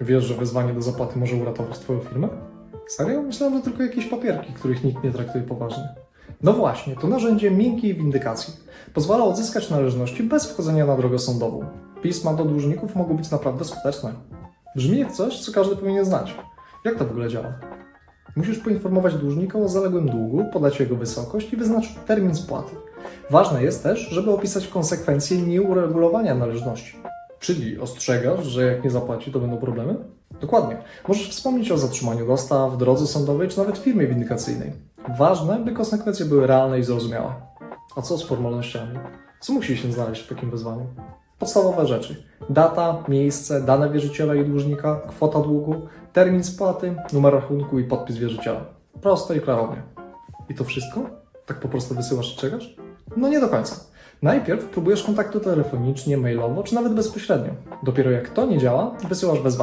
Wiesz, że wezwanie do zapłaty może uratować Twoją firmę? Serio? Myślałem, że tylko jakieś papierki, których nikt nie traktuje poważnie. No właśnie, to narzędzie miękkiej windykacji. Pozwala odzyskać należności bez wchodzenia na drogę sądową. Pisma do dłużników mogą być naprawdę skuteczne. Brzmi jak coś, co każdy powinien znać. Jak to w ogóle działa? Musisz poinformować dłużnika o zaległym długu, podać jego wysokość i wyznaczyć termin spłaty. Ważne jest też, żeby opisać konsekwencje nieuregulowania należności. Czyli ostrzegasz, że jak nie zapłaci, to będą problemy? Dokładnie. Możesz wspomnieć o zatrzymaniu dostaw, drodze sądowej czy nawet firmie windykacyjnej. Ważne, by konsekwencje były realne i zrozumiałe. A co z formalnościami? Co musi się znaleźć w takim wezwaniu? Podstawowe rzeczy. Data, miejsce, dane wierzyciela i dłużnika, kwota długu, termin spłaty, numer rachunku i podpis wierzyciela. Proste i klarownie. I to wszystko? Tak po prostu wysyłasz i czekasz? No nie do końca. Najpierw próbujesz kontaktu telefonicznie, mailowo czy nawet bezpośrednio. Dopiero jak to nie działa, wysyłasz wezwanie.